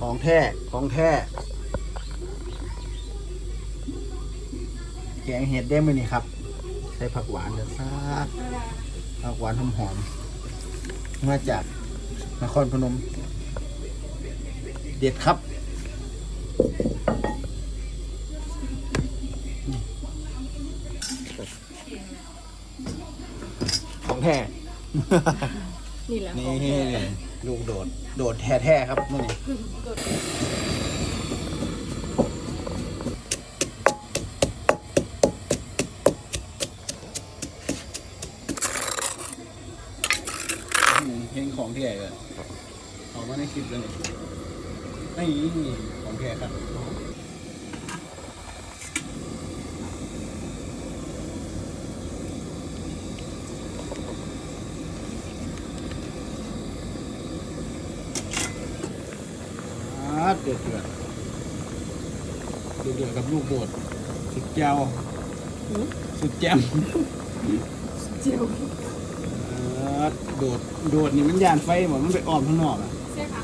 ของแท้ ของแท้ แกงเห็ดได้ไหมนี่ครับ ใส่ผักหวานจะซากผักหวานหอมๆมาจากนครพนม เด็ดครับของแท้ นี่แหละนี่ของแท้ลูกโดด โดดแท้ๆครับนี่เพลงของแท้เลยออกมาในคลิปเลยนี่ของแท้ครับอา เดือดเดือดเดือดเดือดกับลูกโดดสุดเจ้าหืมสุดแจ่มเจียวอ่าโดดโดดนี่มันยานไฟหมดมันไปอ้อมข้างนอกอะใช่ค่ะ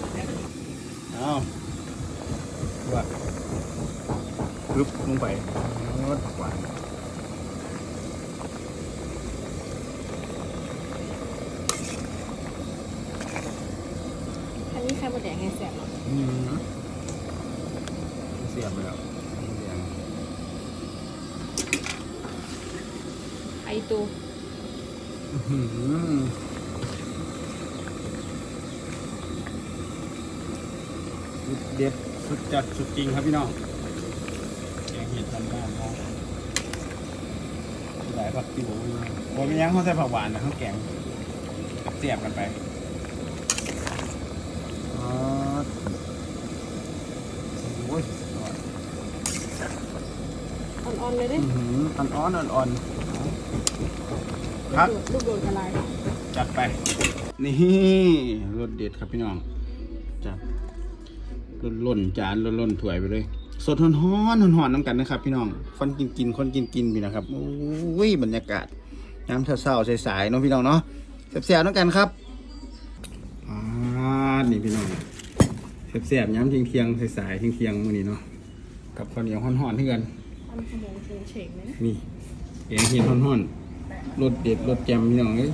เอาว่าปึ๊บลงไปรดผักหวานอันนี้ไข่มดแดงไงแสบเนาะอืมเสียบไปแล้วแดงไอตูอื้อหือสุดเด็ดสุดจัดสุดจริงครับพี่น้องแกงเห็ดทำบ้านเขาหลายผักติวโอ้ไม่ยั้งเขาใส่ผักหวานนะเขาแกงเสียบกันไปอ๋อโอ้ย อ่อนๆเลยเด้อื้อหืออ่อนๆอ่อนๆครับ ลูกโดดกระไรจัดไป นี่รสเด็ดครับพี่น้อง จัดล่นล่นๆจานล่นล่นๆถ้วยไปเลย สดฮ้อนฮ้อนๆหอนๆน้ำกันนะครับ พี่น้องคนกินกินคนกินกินพี่นะครับ โอ้ยบรรยากาศ น้ำเศร้าๆสายๆเนาะพี่น้องเนาะแซ่บๆน้ำกันครับอ่านี่พี่น้องแซ่บๆย้ำเที่ยงเที่ยงๆสายๆเที่ยงเที่ยงๆมื้อนี้เนาะ กับข้าวเหนียวฮ้อนๆเพื่อนอัน ขโมงเฉงๆเลยนะนี่แกงเห็ดฮ้อนๆรสเด็ดรสแจ่มพี่น้องเอ้ย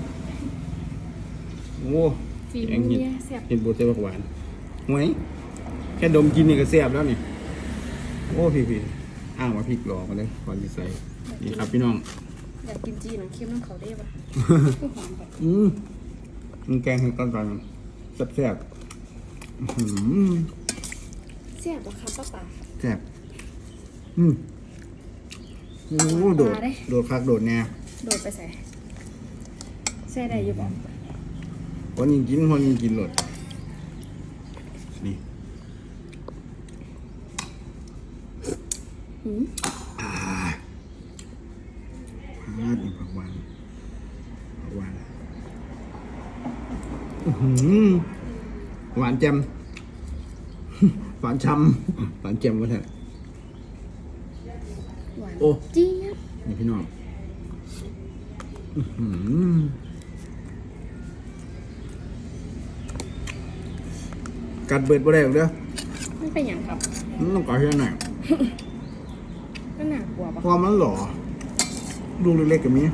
โอ้ฝีแกมืงอเห็ดเนี่ยแสบเห็ดบดเส้นผักหวานหวยแค่ดมกินนี่ก็แซ่บแล้วนี่โอ้พี่พี่อ้างว่าพริกหลอกมาเลยก่อนจะใส่นี่ครับพี่น้อง อยากกินจีน้ำเค็มน้ำเขาได้ปะคือหอมแบบอืมมันแกงเห็ดตอนตอนแซ่บแซ่บๆอื้อหือแสบปะครับป้าป๋าแซ่บอืม โอ้โดดมาเด้โดดคักโดดแน่โดดไปใส่ใส่ได้อยู่บ่คนยิงกินคนยิงกินโหลดนี่หืมอ่าอ่านี่ผักหวานผักหวานอื้อหือหวานแจ่ม หวานช้ำหวานแจ่มวะเถอะหวานโอ้เจี๊ยบนี่พี่น้องอื้อหือกัดเบิดบ่ได้หรอกเด้อมันเป็นอย่างครับมันต้องกัดแค่ไหนก็น่ากลัวปะเพราะมันหล่อลูกเล็กๆกับนี้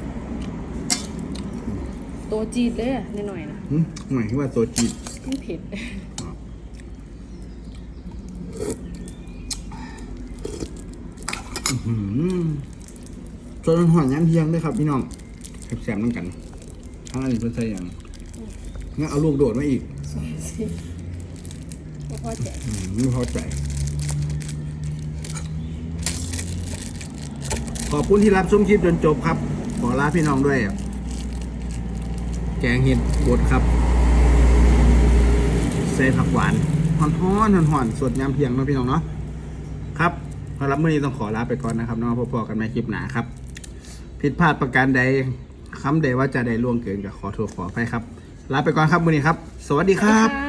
ตัวจีดเลยอะนิดหน่อยๆนะหึหมายถึงว่าตัวจีดมันเผ็ด หืม จนหอยย้ำเทียงด้วยครับพี่น้องแสบๆน้ำกันทั้งอันนี้เพื่อใส่ย่างงั้นเอาลูกโดดมาอีกสองสิบ่พอใจไม่พอใจขอบคุณที่รับชมคลิปจนจบครับ ขอลาพี่น้องด้วย แกงเห็ดบดครับใส่ผักหวานหอนฮ้อนๆหอนๆสดยำเพียงนาะพี่น้องเนาะครับ สำหรับมื่อนี้ต้องขอลาไปก่อนนะครับเนาะพบกันใหมคลิปหนาครับ ผิดพลาดประการใดคำใดว่าจะได้ล่วงเกินก็ขอโทษขอไปครับ ลาไปก่อนครับมื่อนี้ครับ สวัสดีครับ